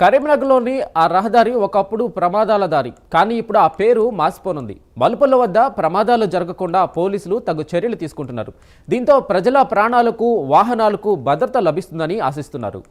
కరీంనగర్లోని ఆ రహదారి ఒకప్పుడు ప్రమాదాల దారి కానీ ఇప్పుడు ఆ పేరు మాసిపోనుంది. మలుపుల వద్ద ప్రమాదాలు జరగకుండా పోలీసులు తగు చర్యలు తీసుకుంటున్నారు. దీంతో ప్రజల ప్రాణాలకు వాహనాలకు భద్రత లభిస్తుందని ఆశిస్తున్నారు.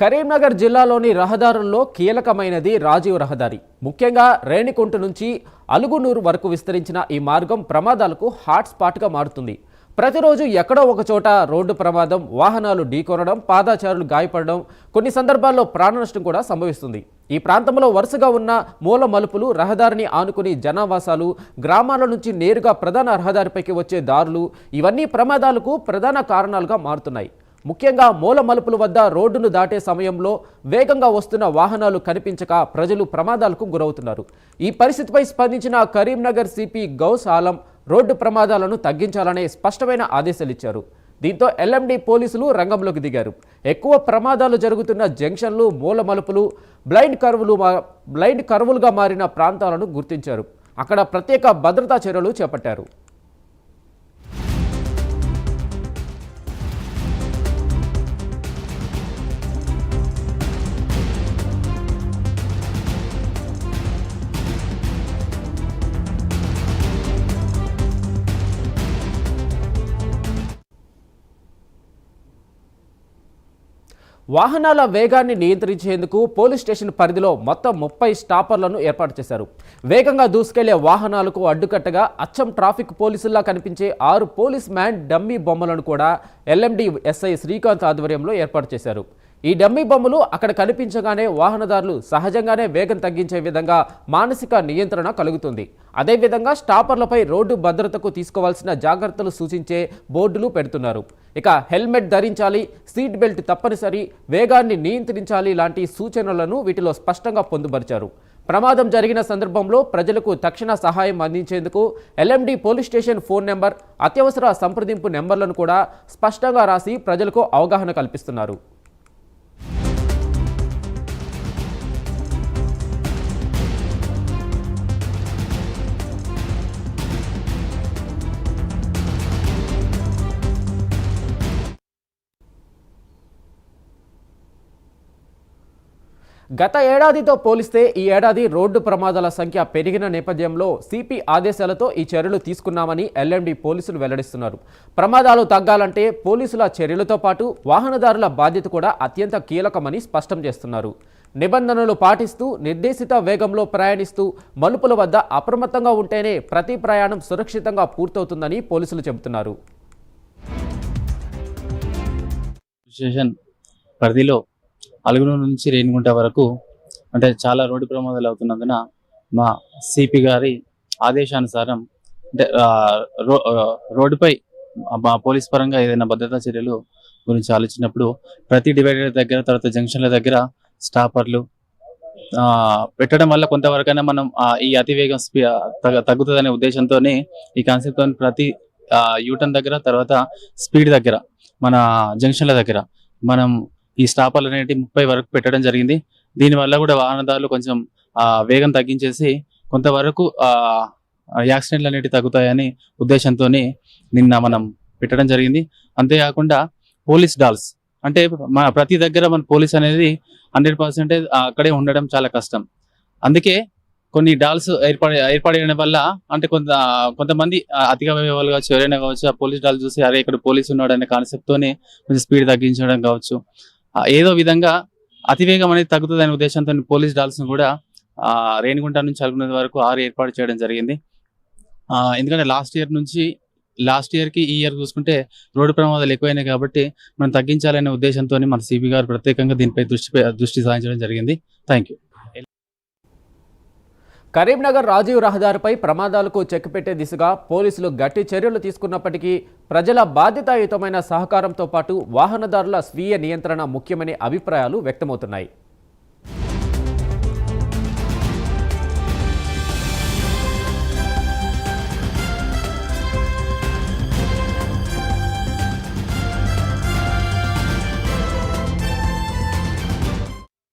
కరీంనగర్ జిల్లాలోని రహదారుల్లో కీలకమైనది రాజీవ్ రహదారి. ముఖ్యంగా రేణికుంట నుంచి అలుగునూరు వరకు విస్తరించిన ఈ మార్గం ప్రమాదాలకు హాట్స్పాట్గా మారుతుంది. ప్రతిరోజు ఎక్కడో ఒక చోట రోడ్డు ప్రమాదం వాహనాలు ఢీకొనడం పాదాచారులు గాయపడడం కొన్ని సందర్భాల్లో ప్రాణ నష్టం కూడా సంభవిస్తుంది. ఈ ప్రాంతంలో వరుసగా ఉన్న మూల మలుపులు రహదారిని ఆనుకుని జనావాసాలు గ్రామాల నుంచి నేరుగా ప్రధాన రహదారిపైకి వచ్చే దారులు ఇవన్నీ ప్రమాదాలకు ప్రధాన కారణాలుగా మారుతున్నాయి. ముఖ్యంగా మూల మలుపుల వద్ద రోడ్డును దాటే సమయంలో వేగంగా వస్తున్న వాహనాలు కనిపించక ప్రజలు ప్రమాదాలకు గురవుతున్నారు. ఈ పరిస్థితిపై స్పందించిన కరీంనగర్ సిపి గౌస్ ఆలం రోడ్డు ప్రమాదాలను తగ్గించాలనే స్పష్టమైన ఆదేశాలు ఇచ్చారు. దీంతో ఎల్ఎండి పోలీసులు రంగంలోకి దిగారు. ఎక్కువ ప్రమాదాలు జరుగుతున్న జంక్షన్లు మూల మలుపులు బ్లైండ్ కర్వులు బ్లైండ్ కర్వులుగా మారిన ప్రాంతాలను గుర్తించారు. అక్కడ ప్రత్యేక భద్రతా చర్యలు చేపట్టారు. వాహనాల వేగాన్ని నియంత్రించేందుకు పోలీస్ స్టేషన్ పరిధిలో మొత్తం ముప్పై స్టాపర్లను ఏర్పాటు చేశారు. వేగంగా దూసుకెళ్ళే వాహనాలకు అడ్డుకట్టగా అచ్చం ట్రాఫిక్ పోలీసుల్లా కనిపించే ఆరు పోలీస్ మ్యాన్ డమ్మీ బొమ్మలను కూడా ఎల్ఎండి ఎస్ఐ శ్రీకాంత్ ఆధ్వర్యంలో ఏర్పాటు చేశారు. ఈ డమ్మీ బొమ్మలు అక్కడ కనిపించగానే వాహనదారులు సహజంగానే వేగం తగ్గించే విధంగా మానసిక నియంత్రణ కలుగుతుంది. అదేవిధంగా స్టాపర్లపై రోడ్డు భద్రతకు తీసుకోవాల్సిన జాగ్రత్తలు సూచించే బోర్డులు పెడుతున్నారు. ఇక హెల్మెట్ ధరించాలి సీట్ బెల్ట్ తప్పనిసరి వేగాన్ని నియంత్రించాలి లాంటి సూచనలను వీటిలో స్పష్టంగా పొందుపరిచారు. ప్రమాదం జరిగిన సందర్భంలో ప్రజలకు తక్షణ సహాయం అందించేందుకు LMD police station phone number అత్యవసర సంప్రదింపు నెంబర్లను కూడా స్పష్టంగా రాసి ప్రజలకు అవగాహన కల్పిస్తున్నారు. గత ఏడాదితో పోలిస్తే ఈ ఏడాది రోడ్డు ప్రమాదాల సంఖ్య పెరిగిన నేపథ్యంలో సిపి ఆదేశాలతో ఈ చర్యలు తీసుకున్నామని ఎల్ఎండి పోలీసులు వెల్లడిస్తున్నారు. ప్రమాదాలు తగ్గాలంటే పోలీసుల చర్యలతో పాటు వాహనదారుల బాధ్యత కూడా అత్యంత కీలకమని స్పష్టం చేస్తున్నారు. నిబంధనలు పాటిస్తూ నిర్దేశిత వేగంలో ప్రయాణిస్తూ మలుపుల వద్ద అప్రమత్తంగా ఉంటేనే ప్రతి ప్రయాణం సురక్షితంగా పూర్తవుతుందని పోలీసులు చెబుతున్నారు. పరిధిలో అలుగునూరు నుంచి రేణిగుంట వరకు అంటే చాలా రోడ్డు ప్రమాదాలు అవుతున్నందున మా సిపి గారి ఆదేశానుసారం అంటే రో రోడ్డుపై మా పోలీస్ పరంగా ఏదైనా భద్రతా చర్యలు గురించి ఆలోచించినప్పుడు ప్రతి డివైడర్ దగ్గర తర్వాత జంక్షన్ల దగ్గర స్టాపర్లు పెట్టడం వల్ల కొంతవరకైనా మనం ఈ అతివేగం స్పీ తగ్గ- తగ్గుతుందనే ఉద్దేశంతో ఈ కాన్సెప్ట్ ప్రతి యూటర్న్ దగ్గర తర్వాత స్పీడ్ దగ్గర మన జంక్షన్ల దగ్గర మనం ఈ స్టాపాలు అనేవి ముప్పై వరకు పెట్టడం జరిగింది. దీనివల్ల కూడా వాహనదారులు కొంచెం వేగం తగ్గించేసి కొంతవరకు యాక్సిడెంట్లు అనేవి తగ్గుతాయని ఉద్దేశంతో నిన్న మనం పెట్టడం జరిగింది. అంతేకాకుండా పోలీస్ డాల్స్. అంటే మన ప్రతి దగ్గర మన పోలీస్ అనేది హండ్రెడ్ పర్సెంటేజ్ అక్కడే ఉండడం చాలా కష్టం. అందుకే కొన్ని డాల్స్ ఏర్పడి ఏర్పడడం వల్ల అంటే కొంత కొంతమంది అతిగా వాళ్ళు కావచ్చు ఎవరైనా కావచ్చు ఆ పోలీస్ డాల్ చూసి అరే ఇక్కడ పోలీస్ ఉన్నాడు అనే కాన్సెప్ట్ తోనే కొంచెం స్పీడ్ తగ్గించడం కావచ్చు. ఏదో విధంగా అతివేగం అనేది తగ్గుతుందనే ఉద్దేశంతో పోలీస్ డాల్స్ కూడా రేణిగుంట నుంచి అలుగునేది వరకు ఆరు ఏర్పాటు చేయడం జరిగింది. ఎందుకంటే లాస్ట్ ఇయర్ నుంచి లాస్ట్ ఇయర్కి ఈ ఇయర్ చూసుకుంటే రోడ్డు ప్రమాదాలు ఎక్కువైనాయి కాబట్టి మనం తగ్గించాలనే ఉద్దేశంతో మన సిబి గారు ప్రత్యేకంగా దీనిపై దృష్టి దృష్టి సాధించడం జరిగింది. థ్యాంక్ యూ కరీంనగర్ రాజీవ్ రహదారిపై ప్రమాదాలకు చెక్కుపెట్టే దిశగా పోలీసులు గట్టి చర్యలు తీసుకున్నప్పటికీ ప్రజల బాధ్యతాయుతమైన సహకారంతో పాటు వాహనదారుల స్వీయ నియంత్రణ ముఖ్యమనే అభిప్రాయాలు వ్యక్తమవుతున్నాయి.